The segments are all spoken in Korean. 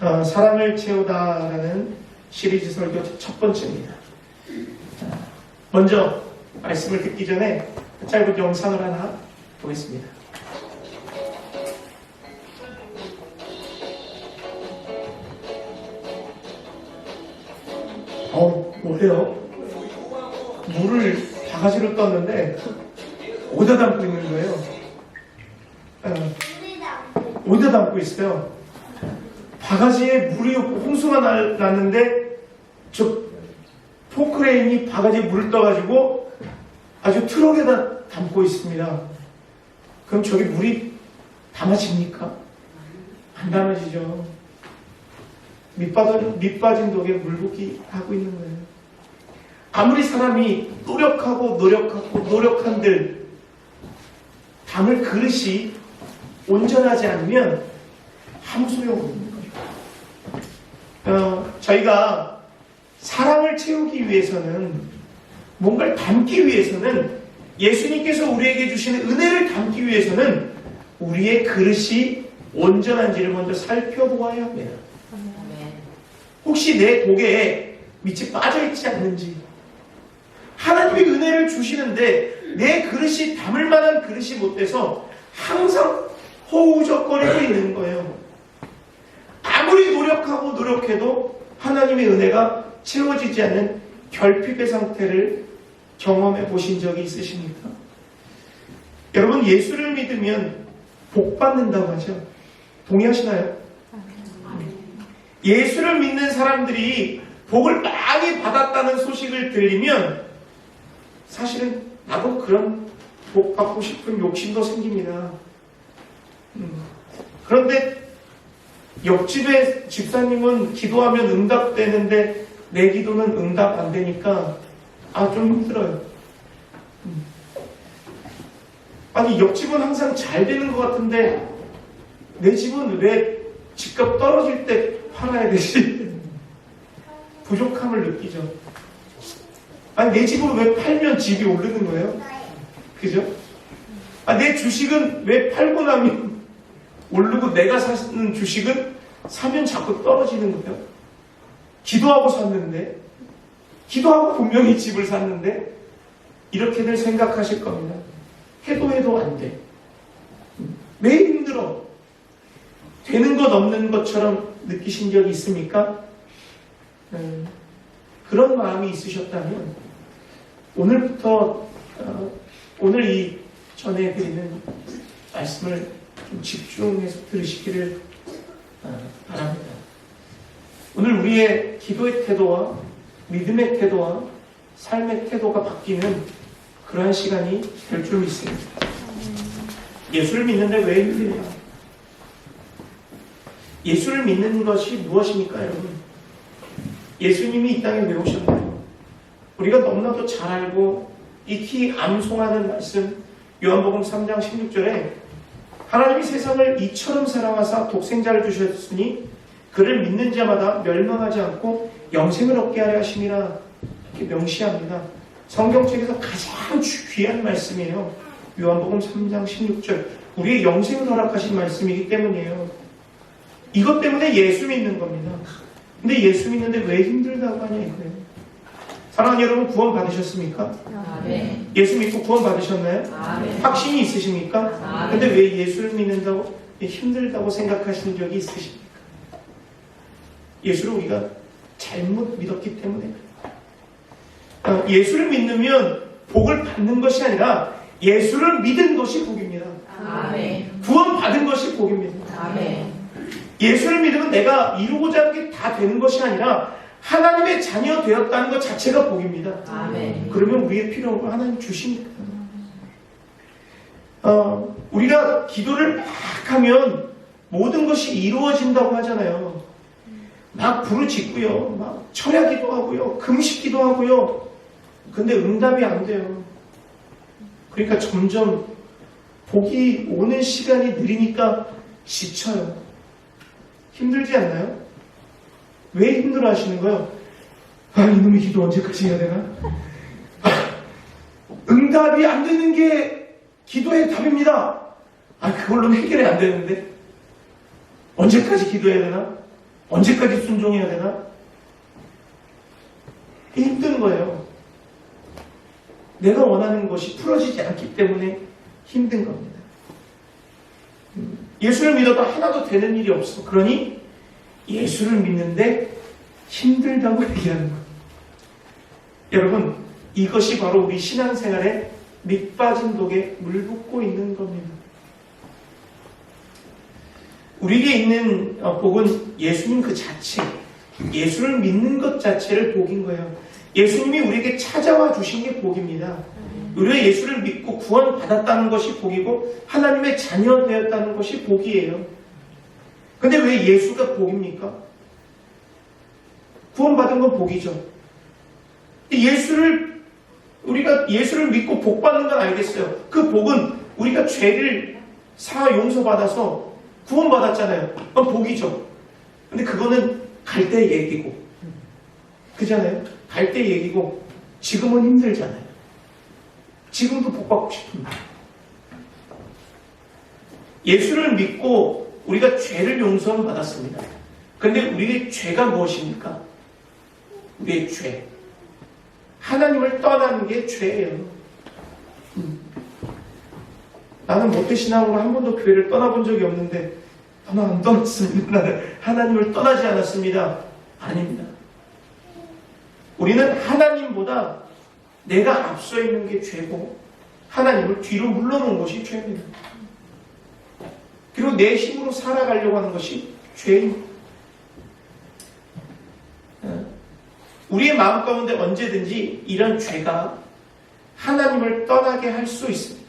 어, 사랑을 채우다라는 시리즈 설교 첫 번째입니다. 자, 먼저 말씀을 듣기 전에 짧은 영상을 하나 보겠습니다. 어, 뭐래요? 물을 바가지로 떴는데 어디다 담고 있는 거예요? 어, 어디다 담고 있어요? 바가지에 물이 홍수가 날- 났는데 저 포크레인이 바가지에 물을 떠가지고 아주 트럭에다 담고 있습니다. 그럼 저기 물이 담아집니까? 안 담아지죠. 밑바닥, 밑빠진 독에 물붓기 하고 있는 거예요. 아무리 사람이 노력하고 노력하고 노력한들 담을 그릇이 온전하지 않으면 아무 소용 없는. 어, 저희가 사랑을 채우기 위해서는 뭔가를 담기 위해서는 예수님께서 우리에게 주시는 은혜를 담기 위해서는 우리의 그릇이 온전한지를 먼저 살펴보아야 합니다. 혹시 내 독에 밑이 빠져있지 않는지 하나님이 은혜를 주시는데 내 그릇이 담을 만한 그릇이 못 돼서 항상 허우적거리고 있는 거예요. 아무리 노력하고 노력해도 하나님의 은혜가 채워지지 않는 결핍의 상태를 경험해 보신 적이 있으십니까? 여러분 예수를 믿으면 복 받는다고 하죠. 동의하시나요? 예수를 믿는 사람들이 복을 많이 받았다는 소식을 들리면 사실은 나도 그런 복 받고 싶은 욕심도 생깁니다. 음. 그런데 옆집의 집사님은 기도하면 응답되는데 내 기도는 응답 안 되니까 아 좀 힘들어요. 음. 아니 옆집은 항상 잘 되는 것 같은데 내 집은 왜 집값 떨어질 때 팔아야 되지? 부족함을 느끼죠. 아니 내 집은 왜 팔면 집이 오르는 거예요? 그죠? 아, 내 주식은 왜 팔고 나면 오르고 내가 사는 주식은 사면 자꾸 떨어지는 거예요? 기도하고 샀는데, 기도하고 분명히 집을 샀는데, 이렇게들 생각하실 겁니다. 해도 해도 안 돼. 왜 힘들어? 되는 것 없는 것처럼 느끼신 적이 있습니까? 음, 그런 마음이 있으셨다면, 오늘부터, 어, 오늘 이 전해드리는 말씀을 좀 집중해서 들으시기를 어, 바랍니다. 오늘 우리의 기도의 태도와 믿음의 태도와 삶의 태도가 바뀌는 그러한 시간이 될 줄 믿습니다. 예수를 믿는데 왜 힘드냐? 예수를 믿는 것이 무엇입니까, 여러분? 예수님이 이 땅에 왜 오셨나요? 우리가 너무나도 잘 알고 익히 암송하는 말씀, 요한복음 3장 16절에 하나님이 세상을 이처럼 사랑하사 독생자를 주셨으니 그를 믿는 자마다 멸망하지 않고 영생을 얻게 하려 하심이라 이렇게 명시합니다. 성경책에서 가장 귀한 말씀이에요. 요한복음 3장 16절. 우리의 영생을 허락하신 말씀이기 때문이에요. 이것 때문에 예수 믿는 겁니다. 근데 예수 믿는데 왜 힘들다고 하냐 이거예요. 사랑하는 여러분 구원 받으셨습니까? 아멘. 예수 믿고 구원 받으셨나요? 아멘. 확신이 있으십니까? 아멘. 근데 왜 예수를 믿는다고 힘들다고 생각하신 적이 있으십니까? 예수를 우리가 잘못 믿었기 때문에 어, 예수를 믿으면 복을 받는 것이 아니라 예수를 믿은 것이 복입니다. 아멘. 구원 받은 것이 복입니다. 아멘. 예수를 믿으면 내가 이루고자 하는 게 다 되는 것이 아니라 하나님의 자녀 되었다는 것 자체가 복입니다. 아멘. 그러면 우리의 필요한 걸 하나님 주시니까. 어, 우리가 기도를 막 하면 모든 것이 이루어진다고 하잖아요. 막 부르짖고요. 막 철야 기도하고요. 금식 기도하고요. 근데 응답이 안 돼요. 그러니까 점점 복이 오는 시간이 느리니까 지쳐요. 힘들지 않나요? 왜 힘들어 하시는 거예요? 아, 이놈의 기도 언제까지 해야 되나? 아, 응답이 안 되는 게 기도의 답입니다. 아, 그걸로는 해결이 안 되는데? 언제까지 기도해야 되나? 언제까지 순종해야 되나? 힘든 거예요. 내가 원하는 것이 풀어지지 않기 때문에 힘든 겁니다. 음, 예수를 믿어도 하나도 되는 일이 없어. 그러니 예수를 믿는데 힘들다고 얘기하는 거예요. 여러분, 이것이 바로 우리 신앙생활에 밑 빠진 독에 물 붓고 있는 겁니다. 우리에게 있는 어, 복은 예수님 그 자체, 예수를 믿는 것 자체를 복인 거예요. 예수님이 우리에게 찾아와 주신 게 복입니다. 우리가 예수를 믿고 구원받았다는 것이 복이고 하나님의 자녀 되었다는 것이 복이에요. 근데 왜 예수가 복입니까? 구원받은 건 복이죠. 예수를 우리가 예수를 믿고 복 받는 건 알겠어요. 그 복은 우리가 죄를 사 용서받아서 구원받았잖아요. 그건 복이죠. 근데 그거는 갈 때 얘기고 그잖아요. 갈 때 얘기고 지금은 힘들잖아요. 지금도 복 받고 싶은데 예수를 믿고 우리가 죄를 용서를 받았습니다. 근데 우리의 죄가 무엇입니까? 우리의 죄. 하나님을 떠나는 게 죄예요. 음. 나는 모태신앙으로 한 번도 교회를 떠나본 적이 없는데 떠나 안 떠났습니다. 나는 하나님을 떠나지 않았습니다. 아닙니다. 우리는 하나님보다 내가 앞서 있는 게 죄고 하나님을 뒤로 물러놓은 것이 죄입니다. 그리고 내 힘으로 살아가려고 하는 것이 죄입니다. 어? 우리의 마음 가운데 언제든지 이런 죄가 하나님을 떠나게 할 수 있습니다.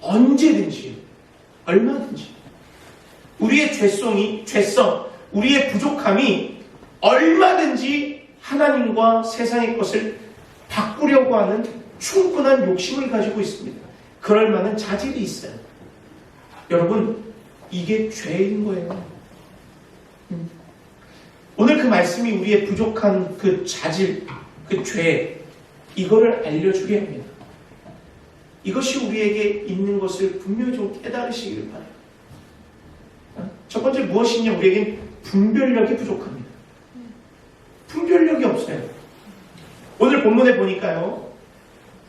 언제든지요. 얼마든지. 우리의 죄성이, 죄성, 우리의 부족함이 얼마든지 하나님과 세상의 것을 바꾸려고 하는 충분한 욕심을 가지고 있습니다. 그럴 만한 자질이 있어요. 여러분, 이게 죄인 거예요. 음. 오늘 그 말씀이 우리의 부족한 그 자질, 그 죄, 이거를 알려주게 합니다. 이것이 우리에게 있는 것을 분명히 좀 깨달으시기를 바라요. 어? 첫 번째 무엇이냐? 우리에겐 분별력이 부족합니다. 분별력이 없어요. 오늘 본문에 보니까요.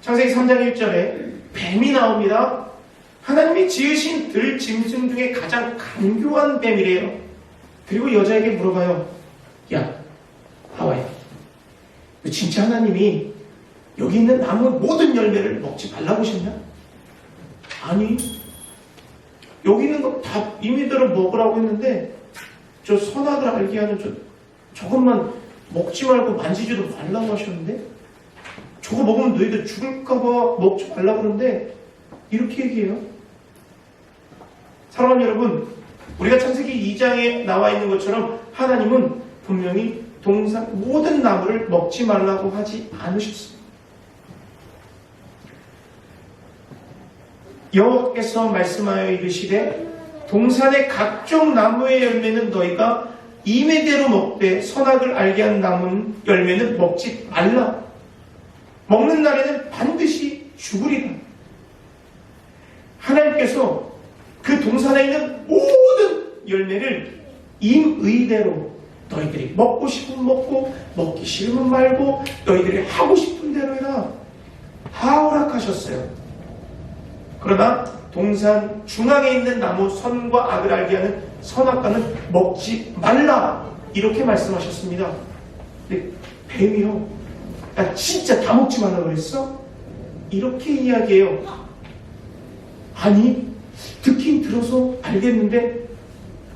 창세기 3장 1절에 뱀이 나옵니다. 하나님이 지으신 들 짐승 중에 가장 간교한 뱀이래요. 그리고 여자에게 물어봐요. 야, 하와야. 너 진짜 하나님이 여기 있는 나무 모든 열매를 먹지 말라고 하셨냐? 아니. 여기 있는 거 다 임의대로 먹으라고 했는데 저 선악을 알게 하는 저 저것만 먹지 말고 만지지도 말라고 하셨는데 저거 먹으면 너희들 죽을까봐 먹지 말라고 그러는데 이렇게 얘기해요. 사랑하는 여러분, 우리가 창세기 2장에 나와 있는 것처럼 하나님은 분명히 동산 모든 나무를 먹지 말라고 하지 않으셨습니다. 여호와께서 말씀하여 이르시되 동산의 각종 나무의 열매는 너희가 임의대로 먹되 선악을 알게 한 나무 열매는 먹지 말라. 먹는 날에는 반드시 죽으리라. 하나님께서 그 동산에 있는 모든 열매를 임의대로 너희들이 먹고 싶으면 먹고 먹기 싫으면 말고 너희들이 하고 싶은 대로 해라. 다 허락하셨어요. 그러나 동산 중앙에 있는 나무 선과 악을 알게 하는 선악과는 먹지 말라 이렇게 말씀하셨습니다. 근데 뱀이요, 야 진짜 다 먹지 말라 그랬어? 이렇게 이야기해요. 아니 듣긴 들어서 알겠는데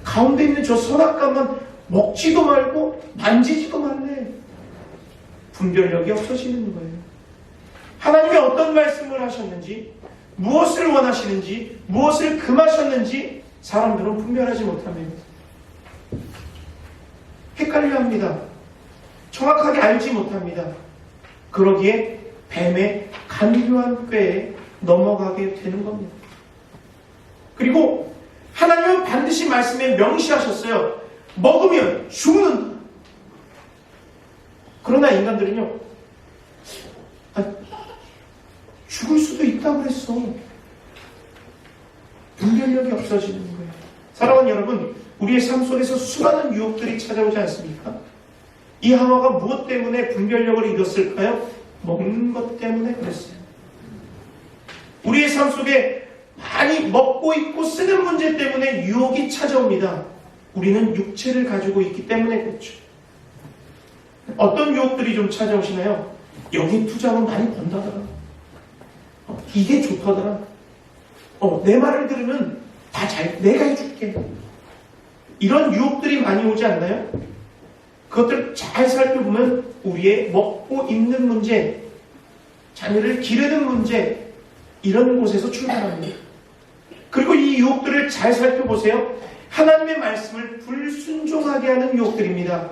가운데 있는 저 선악과만 먹지도 말고 만지지도 말래. 분별력이 없어지는 거예요. 하나님이 어떤 말씀을 하셨는지 무엇을 원하시는지, 무엇을 금하셨는지 사람들은 분별하지 못합니다. 헷갈려 합니다. 정확하게 알지 못합니다. 그러기에 뱀의 간교한 꾀에 넘어가게 되는 겁니다. 그리고 하나님은 반드시 말씀에 명시하셨어요. 먹으면 죽는다. 그러나 인간들은요, 죽을 수도 있다고 그랬어. 분별력이 없어지는 거예요. 사랑하는 여러분, 우리의 삶 속에서 수많은 유혹들이 찾아오지 않습니까? 이 하와가 무엇 때문에 분별력을 잃었을까요? 먹는 것 때문에 그랬어요. 우리의 삶 속에 많이 먹고 있고 쓰는 문제 때문에 유혹이 찾아옵니다. 우리는 육체를 가지고 있기 때문에 그렇죠. 어떤 유혹들이 좀 찾아오시나요? 여기 투자하면 많이 번다더라. 어, 이게 좋다더라. 어, 내 말을 들으면 다 잘, 내가 해줄게. 이런 유혹들이 많이 오지 않나요? 그것들 잘 살펴보면 우리의 먹고 입는 문제, 자녀를 기르는 문제, 이런 곳에서 출발합니다. 그리고 이 유혹들을 잘 살펴보세요. 하나님의 말씀을 불순종하게 하는 유혹들입니다.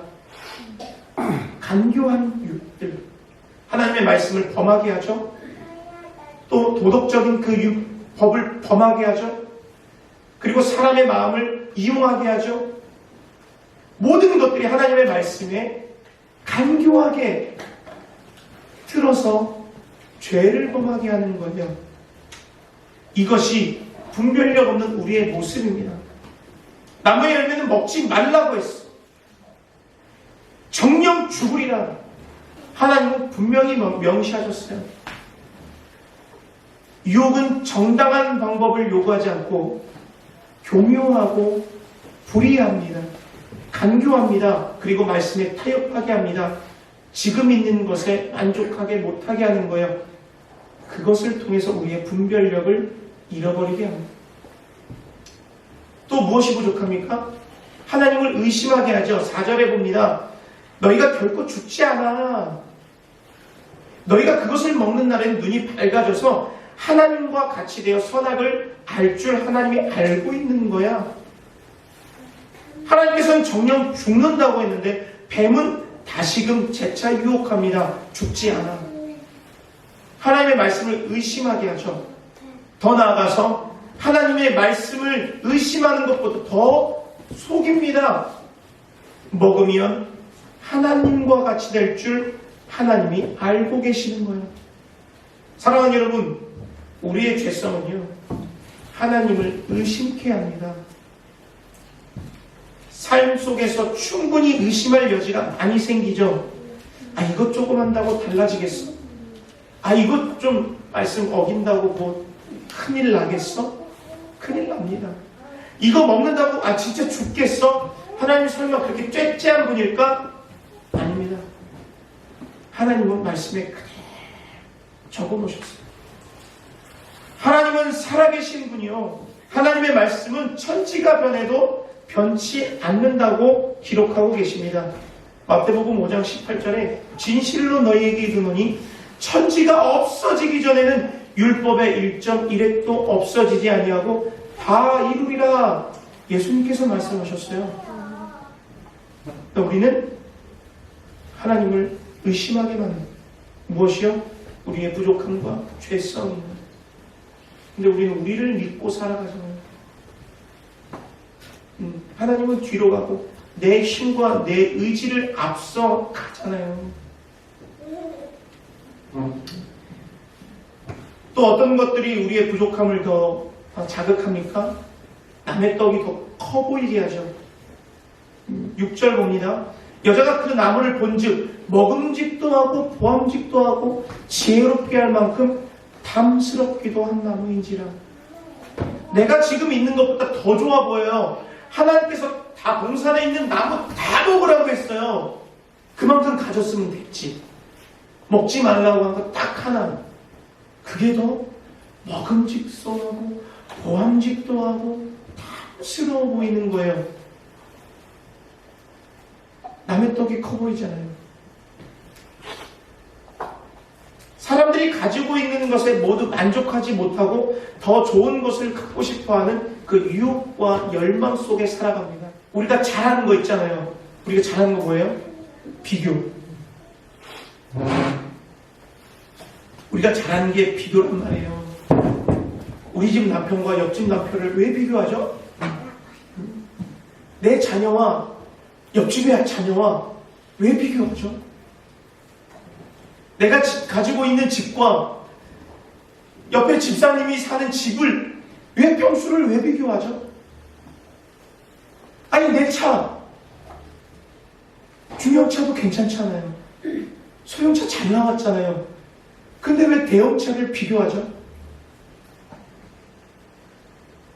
간교한 유혹들. 하나님의 말씀을 범하게 하죠. 또 도덕적인 그 유- 법을 범하게 하죠. 그리고 사람의 마음을 이용하게 하죠. 모든 것들이 하나님의 말씀에 간교하게 틀어서 죄를 범하게 하는 거예요. 이것이 분별력 없는 우리의 모습입니다. 나무의 열매는 먹지 말라고 했어. 정령 죽으리라. 하나님은 분명히 명- 명시하셨어요. 유혹은 정당한 방법을 요구하지 않고 교묘하고 불이합니다. 간교합니다. 그리고 말씀에 타협하게 합니다. 지금 있는 것에 만족하게 못하게 하는 거예요. 그것을 통해서 우리의 분별력을 잃어버리게 합니다. 또 무엇이 부족합니까? 하나님을 의심하게 하죠. 4절에 봅니다. 너희가 결코 죽지 않아. 너희가 그것을 먹는 날엔 눈이 밝아져서 하나님과 같이 되어 선악을 알 줄 하나님이 알고 있는 거야. 하나님께서는 정령 죽는다고 했는데 뱀은 다시금 재차 유혹합니다. 죽지 않아. 하나님의 말씀을 의심하게 하죠. 더 나아가서 하나님의 말씀을 의심하는 것보다 더 속입니다. 먹으면 하나님과 같이 될 줄 하나님이 알고 계시는 거예요. 사랑하는 여러분, 우리의 죄성은요, 하나님을 의심케 합니다. 삶 속에서 충분히 의심할 여지가 많이 생기죠. 아, 이것 조금 한다고 달라지겠어? 아, 이것 좀 말씀 어긴다고 뭐 큰일 나겠어? 큰일 납니다. 이거 먹는다고 아, 진짜 죽겠어? 하나님 설마 그렇게 쬐쬐한 분일까? 아닙니다. 하나님은 말씀에 그대로 적어 놓으셨어요. 하나님은 살아계신 분이요. 하나님의 말씀은 천지가 변해도 변치 않는다고 기록하고 계십니다. 마태복음 5장 18절에 진실로 너희에게 이르노니 천지가 없어지기 전에는 율법의 1.1획도 없어지지 아니하고 다 이루리라 예수님께서 말씀하셨어요. 그러니까 우리는 하나님을 의심하게 만든 무엇이요? 우리의 부족함과 죄성입니다. 근데 우리는 우리를 믿고 살아가잖아요. 음, 하나님은 뒤로 가고 내 힘과 내 의지를 앞서 가잖아요. 또 어떤 것들이 우리의 부족함을 더 자극합니까? 남의 떡이 더 커 보이게 하죠. 6절 봅니다. 여자가 그 나무를 본즉 먹음직도 하고 보암직도 하고 지혜롭게 할 만큼 탐스럽기도 한 나무인지라. 내가 지금 있는 것보다 더 좋아 보여요. 하나님께서 다 동산에 있는 나무 다 먹으라고 했어요. 그만큼 가졌으면 됐지. 먹지 말라고 한 거 딱 하나. 그게 더 먹음직도 하고 보암직도 하고 탐스러워 보이는 거예요. 남의 떡이 커 보이잖아요. 사람들이 가지고 있는 것에 모두 만족하지 못하고 더 좋은 것을 갖고 싶어 하는 그 유혹과 열망 속에 살아갑니다. 우리가 잘하는 거 있잖아요. 우리가 잘하는 거 뭐예요? 비교. 우리가 잘하는 게 비교란 말이에요. 우리 집 남편과 옆집 남편을 왜 비교하죠? 내 자녀와 옆집의 자녀와 왜 비교하죠? 내가 지- 가지고 있는 집과 옆에 집사님이 사는 집을 왜 평수를 왜 비교하죠? 아니 내 차 중형차도 괜찮잖아요. 소형차 잘 나왔잖아요. 근데 왜 대형차를 비교하죠?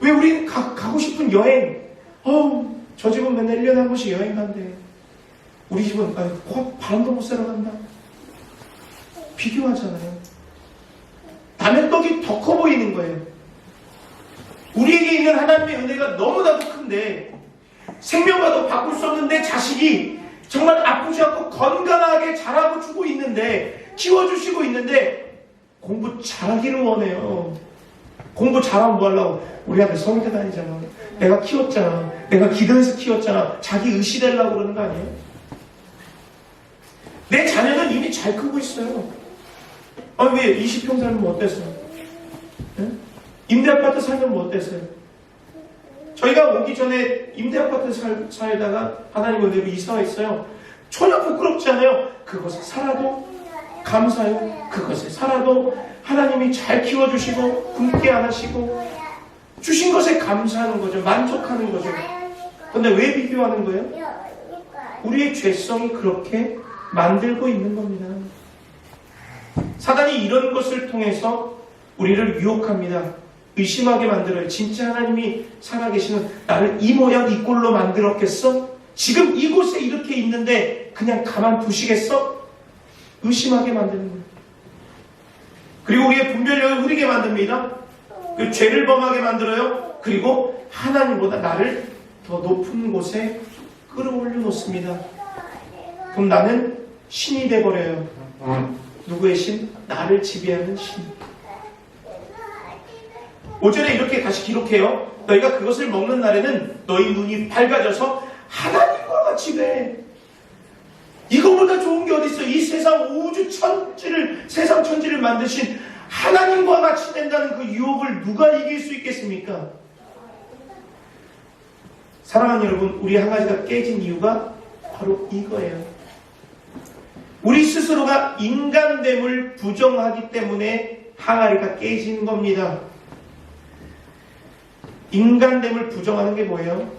왜 우린 가, 가고 싶은 여행, 어, 저 집은 맨날 1년에 한 번씩 여행 간대. 우리 집은 아, 코 바람도 못 쐬러 간다. 비교하잖아요. 남의 떡이 더 커 보이는 거예요. 우리에게 있는 하나님의 은혜가 너무나도 큰데 생명과도 바꿀 수 없는데 자식이 정말 아프지 않고 건강하게 자라고 주고 있는데 키워주시고 있는데 공부 잘하기를 원해요. 공부 잘하면 뭐 하려고 우리 아들 서울대 다니잖아. 내가 키웠잖아. 내가 기도해서 키웠잖아. 자기 의시되려고 그러는 거 아니에요? 내 자녀는 이미 잘 크고 있어요. 아, 왜 20평 살면 뭐 어땠어요? 예? 임대 아파트 살면 뭐 어땠어요? 저희가 오기 전에 임대 아파트 살, 살다가 하나님 은혜로 이사가 있어요. 전혀 부끄럽지 않아요. 그것에 살아도 감사해요. 그것에 살아도 하나님이 잘 키워주시고 굶게 안 하시고 주신 것에 감사하는 거죠. 만족하는 거죠. 근데 왜 비교하는 거예요? 우리의 죄성이 그렇게 만들고 있는 겁니다. 사단이 이런 것을 통해서 우리를 유혹합니다. 의심하게 만들어요. 진짜 하나님이 살아계시는 나를 이 모양 이 꼴로 만들었겠어? 지금 이곳에 이렇게 있는데 그냥 가만 두시겠어? 의심하게 만드는 거예요. 그리고 우리의 분별력을 흐리게 만듭니다. 그 죄를 범하게 만들어요. 그리고 하나님보다 나를 더 높은 곳에 끌어올려 놓습니다. 그럼 나는 신이 돼버려요. 누구의 신? 나를 지배하는 신. 5절에 이렇게 다시 기록해요. 너희가 그것을 먹는 날에는 너희 눈이 밝아져서 하나님과 같이 돼. 이거보다 좋은 게 어딨어? 이 세상 우주 천지를, 세상 천지를 만드신 하나님과 같이 된다는 그 유혹을 누가 이길 수 있겠습니까? 사랑하는 여러분, 우리 한 가지가 깨진 이유가 바로 이거예요. 우리 스스로가 인간됨을 부정하기 때문에 항아리가 깨진 겁니다. 인간됨을 부정하는 게 뭐예요?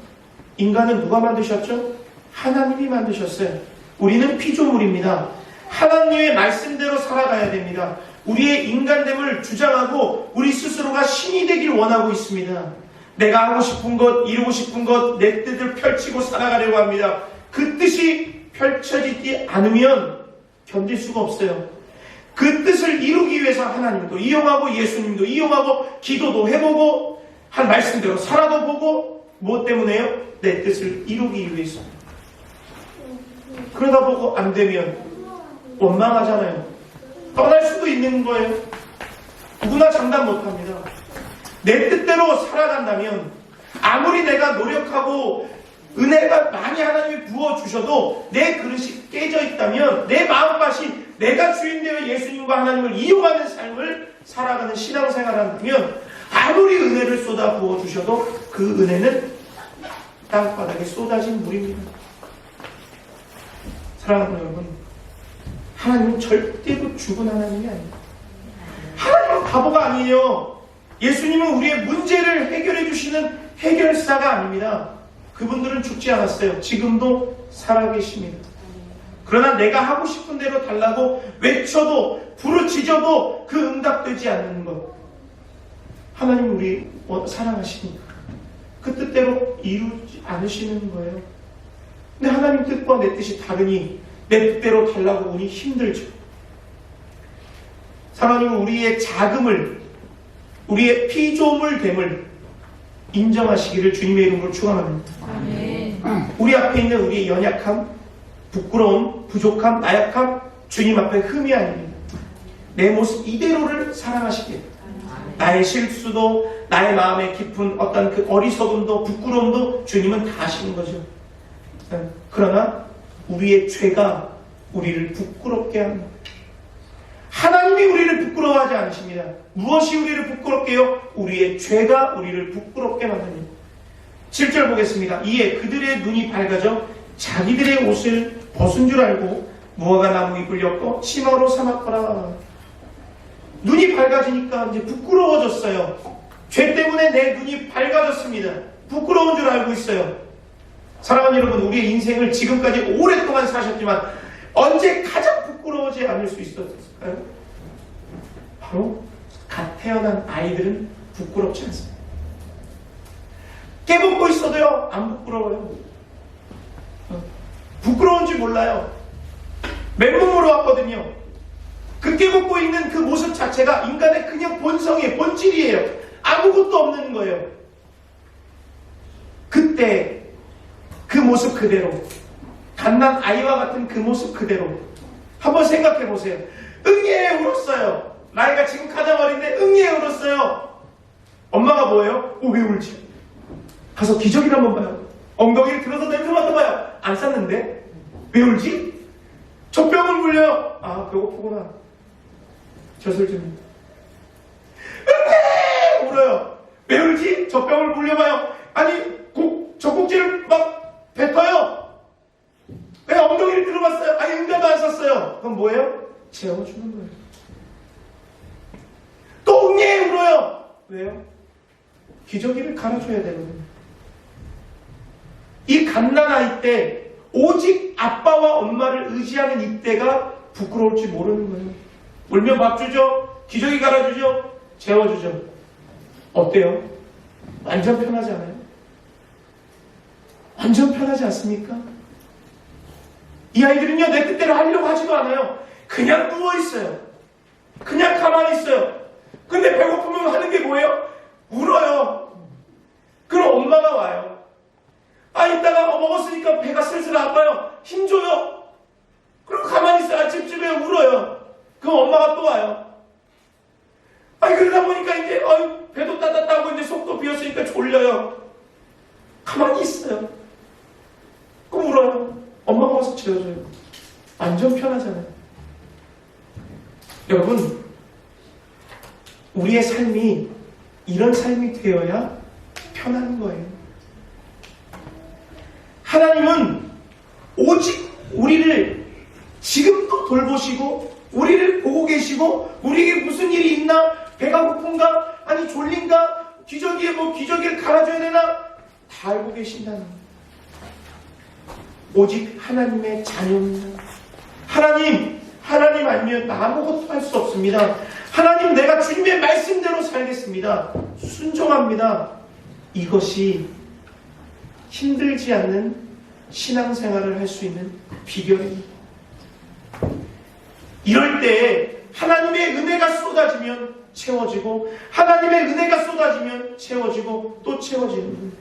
인간은 누가 만드셨죠? 하나님이 만드셨어요. 우리는 피조물입니다. 하나님의 말씀대로 살아가야 됩니다. 우리의 인간됨을 주장하고 우리 스스로가 신이 되길 원하고 있습니다. 내가 하고 싶은 것, 이루고 싶은 것, 내 뜻을 펼치고 살아가려고 합니다. 그 뜻이 펼쳐지지 않으면 견딜 수가 없어요. 그 뜻을 이루기 위해서 하나님도 이용하고 예수님도 이용하고 기도도 해보고 한 말씀대로 살아도 보고 무엇 때문에요? 내 뜻을 이루기 위해서. 그러다 보고 안 되면 원망하잖아요. 떠날 수도 있는 거예요. 누구나 장담 못 합니다. 내 뜻대로 살아간다면 아무리 내가 노력하고 은혜가 많이 하나님이 부어주셔도 내 그릇이 깨져 있다면 내 마음밭이 내가 주인되어 예수님과 하나님을 이용하는 삶을 살아가는 신앙생활을 한다면 아무리 은혜를 쏟아 부어주셔도 그 은혜는 땅바닥에 쏟아진 물입니다. 사랑하는 여러분, 하나님은 절대로 죽은 하나님이 아닙니다. 하나님은 바보가 아니에요. 예수님은 우리의 문제를 해결해 주시는 해결사가 아닙니다. 그분들은 죽지 않았어요. 지금도 살아계십니다. 그러나 내가 하고 싶은 대로 달라고 외쳐도 부르짖어도 그 응답되지 않는 것. 하나님 우리 사랑하시니까 그 뜻대로 이루지 않으시는 거예요. 근데 하나님 뜻과 내 뜻이 다르니 내 뜻대로 달라고 보니 힘들죠. 하나님은 우리의 자금을 우리의 피조물 됨을 인정하시기를 주님의 이름으로 축원합니다. 우리 앞에 있는 우리의 연약함, 부끄러움, 부족함, 나약함 주님 앞에 흠이 아닙니다. 내 모습 이대로를 사랑하시길. 나의 실수도 나의 마음에 깊은 어떤 그 어리석음도 부끄러움도 주님은 다 아시는 거죠. 네. 그러나 우리의 죄가 우리를 부끄럽게 합니다. 하나님이 우리를 부끄러워하지 않으십니다. 무엇이 우리를 부끄럽게 해요? 우리의 죄가 우리를 부끄럽게 만듭니다. 7절 보겠습니다. 이에 그들의 눈이 밝아져 자기들의 옷을 벗은 줄 알고 무화과 나무 잎을 엮고 치마로 삼았더라. 눈이 밝아지니까 이제 부끄러워졌어요. 죄 때문에 내 눈이 밝아졌습니다. 부끄러운 줄 알고 있어요. 사랑하는 여러분, 우리의 인생을 지금까지 오랫동안 사셨지만 언제 가장 부끄러워하지 않을 수 있었을까요? 바로 갓 태어난 아이들은 부끄럽지 않습니다. 깨먹고 있어도요, 안 부끄러워요. 어, 부끄러운지 몰라요. 맨몸으로 왔거든요. 그 깨먹고 있는 그 모습 자체가 인간의 그냥 본성이에요. 본질이에요. 아무것도 없는 거예요. 그때 그 모습 그대로 갓난 아이와 같은 그 모습 그대로 한번 생각해 보세요. 응애에 울었어요. 나이가 지금 가장 어린데 응애에 울었어요. 엄마가 뭐예요? 어, 왜 울지? 가서 기저귀를 한번 봐요. 엉덩이를 들어서 냄새 맡아봐요. 안 쌌는데? 왜 울지? 젖병을 물려요. 아, 배고프구나. 젖을 좀. 으에! 울어요. 왜 울지? 젖병을 물려봐요. 아니, 국, 젖꼭지를 막 뱉어요. 왜 엉덩이를 들어봤어요? 아니, 응가도 안 썼어요. 그럼 뭐예요? 재워주는 거예요. 또 응애 울어요. 왜요? 기저귀를 갈아줘야 되거든요. 이 갓난아이 때 오직 아빠와 엄마를 의지하는 이때가 부끄러울지 모르는 거예요. 울면 밥 주죠. 기저귀 갈아주죠. 재워주죠. 어때요? 완전 편하지 않아요? 완전 편하지 않습니까? 이 아이들은요, 내 뜻대로 하려고 하지도 않아요. 그냥 누워있어요. 그냥 가만히 있어요. 근데 배고프면 하는 게 뭐예요? 울어요. 그럼 엄마가 와요. 아, 이따가 어, 먹었으니까 배가 슬슬 아파요. 힘줘요. 그럼 가만히 있어요. 찝찝해 울어요. 그럼 엄마가 또 와요. 아니, 그러다 보니까 이제, 어이, 배도 따뜻하고 이제 속도 비었으니까 졸려요. 가만히 있어요. 그럼 울어요. 엄마가 와서 재워줘요. 완전 편하잖아요. 여러분, 우리의 삶이 이런 삶이 되어야 편한 거예요. 하나님은 오직 우리를 지금도 돌보시고 우리를 보고 계시고 우리에게 무슨 일이 있나 배가 고픈가 아니 졸린가 기저귀에 뭐 기저귀를 갈아줘야 되나 다 알고 계신다는 거예요. 오직 하나님의 자녀입니다. 하나님 하나님 아니면 나 아무것도 할 수 없습니다. 하나님 내가 주님의 말씀대로 살겠습니다. 순종합니다. 이것이 힘들지 않는 신앙생활을 할 수 있는 비결입니다. 이럴 때 하나님의 은혜가 쏟아지면 채워지고 하나님의 은혜가 쏟아지면 채워지고 또 채워지는.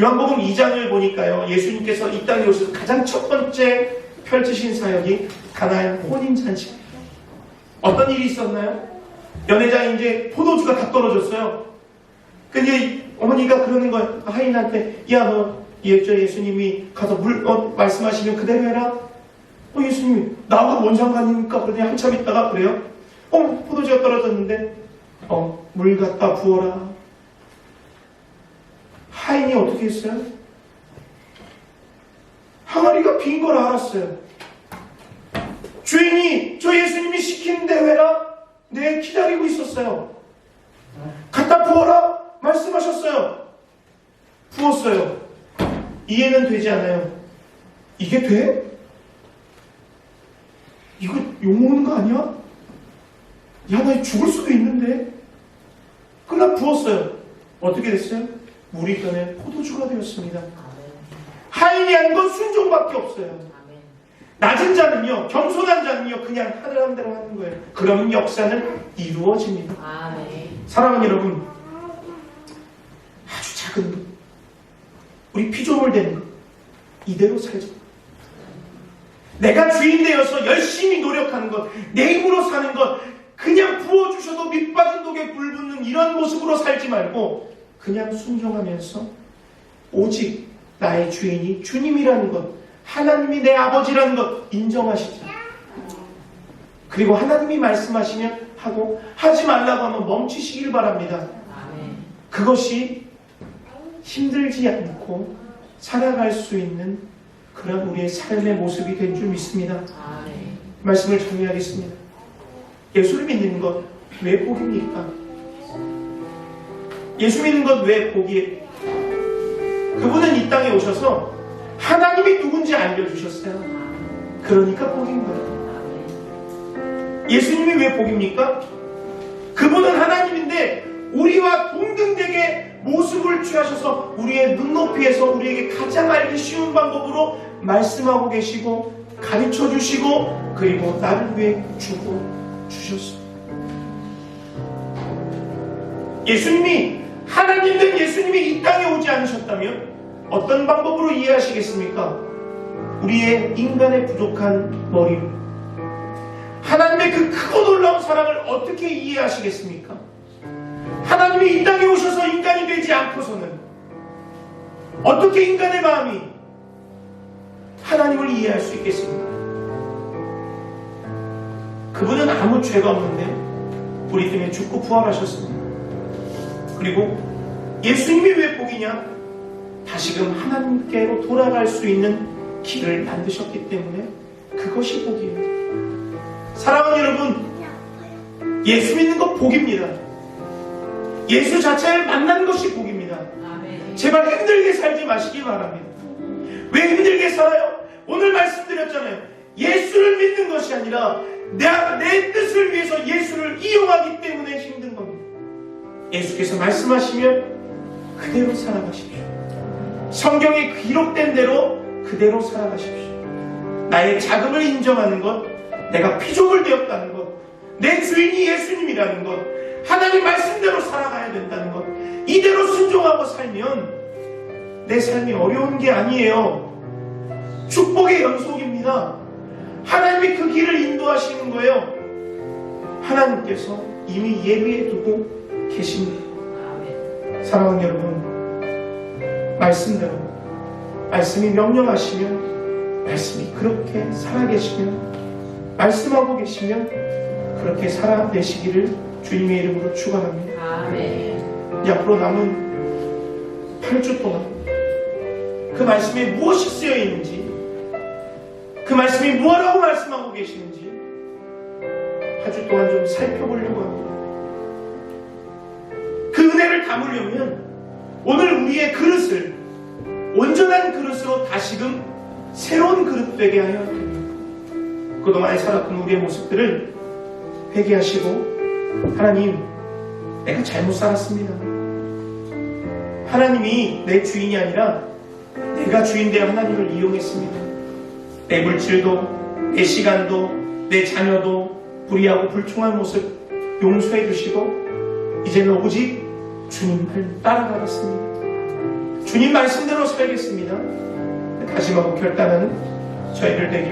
요한복음 2장을 보니까요. 예수님께서 이 땅에 오셔서 가장 첫 번째 펼치신 사역이 가나의 혼인 잔치입니다. 어떤 일이 있었나요? 연회장에 이제 포도주가 다 떨어졌어요. 근데 어머니가 그러는 거예요. 하인한테, 야, 너, 예, 저 예수님이 가서 물, 어, 말씀하시면 그대로 해라. 어, 예수님이, 나하고 뭔 상관입니까? 그러더니 한참 있다가 그래요. 어, 포도주가 떨어졌는데, 어, 물 갖다 부어라. 하인이 어떻게 했어요? 항아리가 빈 걸 알았어요. 주인이 저 예수님이 시키는 대로 해라. 네, 기다리고 있었어요. 갖다 부어라. 말씀하셨어요. 부었어요. 이해는 되지 않아요. 이게 돼? 이거 욕먹는 거 아니야? 야, 나 죽을 수도 있는데. 그러나 부었어요. 어떻게 됐어요? 물이 변해 포도주가 되었습니다. 하인이 한건 순종밖에 없어요. 낮은 자는요, 겸손한 자는요, 그냥 하는 대로 하는 거예요. 그러면 역사는 이루어집니다. 사랑하는 여러분, 아주 작은 것, 우리 피조물 되는 것, 이대로 살자. 내가 주인 되어서 열심히 노력하는 것, 내 힘으로 사는 것, 그냥 부어주셔도 밑빠진 독에 불 붙는 이런 모습으로 살지 말고, 그냥 순종하면서, 오직 나의 주인이 주님이라는 것, 하나님이 내 아버지라는 것 인정하시자. 그리고 하나님이 말씀하시면 하고, 하지 말라고 하면 멈추시길 바랍니다. 그것이 힘들지 않고 살아갈 수 있는 그런 우리의 삶의 모습이 된 줄 믿습니다. 말씀을 정리하겠습니다. 예수를 믿는 것 왜 복입니까? 예수 믿는 것 왜 복이에요? 그분은 이 땅에 오셔서 하나님이 누군지 알려주셨어요. 그러니까 복인 거예요. 예수님이 왜 복입니까? 그분은 하나님인데 우리와 동등되게 모습을 취하셔서 우리의 눈높이에서 우리에게 가장 알기 쉬운 방법으로 말씀하고 계시고 가르쳐 주시고 그리고 나를 위해 주고 주셨습니다. 예수님이 하나님 된 예수님이 이 땅에 오지 않으셨다면 어떤 방법으로 이해하시겠습니까? 우리의 인간의 부족한 머리로 하나님의 그 크고 놀라운 사랑을 어떻게 이해하시겠습니까? 하나님이 이 땅에 오셔서 인간이 되지 않고서는 어떻게 인간의 마음이 하나님을 이해할 수 있겠습니까? 그분은 아무 죄가 없는데 우리 때문에 죽고 부활하셨습니다. 그리고 예수님이 왜 복이냐? 다시금 하나님께로 돌아갈 수 있는 길을 만드셨기 때문에 그것이 복이에요. 사랑하는 여러분, 예수 믿는 것 복입니다. 예수 자체를 만나는 것이 복입니다. 제발 힘들게 살지 마시기 바랍니다. 왜 힘들게 살아요? 오늘 말씀드렸잖아요. 예수를 믿는 것이 아니라 내, 내 뜻을 위해서 예수를 이용하기 때문에 힘든 겁니다. 예수께서 말씀하시면 그대로 살아가십시오. 성경에 기록된 대로 그대로 살아가십시오. 나의 자금을 인정하는 것, 내가 피조물 되었다는 것, 내 주인이 예수님이라는 것, 하나님 말씀대로 살아가야 된다는 것, 이대로 순종하고 살면 내 삶이 어려운 게 아니에요. 축복의 연속입니다. 하나님이 그 길을 인도하시는 거예요. 하나님께서 이미 예비해 두고 계십니다. 사랑하는 여러분, 말씀대로 말씀이 명령하시면 말씀이 그렇게 살아계시면 말씀하고 계시면 그렇게 살아내시기를 주님의 이름으로 축원합니다. 아멘. 이 앞으로 남은 8주 동안 그 말씀에 무엇이 쓰여 있는지 그 말씀이 무엇라고 말씀하고 계시는지 8주 동안 좀 살펴보려고 합니다. 담으려면 오늘 우리의 그릇을 온전한 그릇으로 다시금 새로운 그릇 되게 하여야 합니다. 그동안에 살았던 우리의 모습들을 회개하시고 하나님 내가 잘못 살았습니다. 하나님이 내 주인이 아니라 내가 주인되어 하나님을 이용했습니다. 내 물질도, 내 시간도, 내 자녀도 불의하고 불충한 모습 용서해 주시고 이제는 오직 주님을 따라가겠습니다. 주님 말씀대로 살겠습니다. 다짐하고 결단하는 저희들 되기로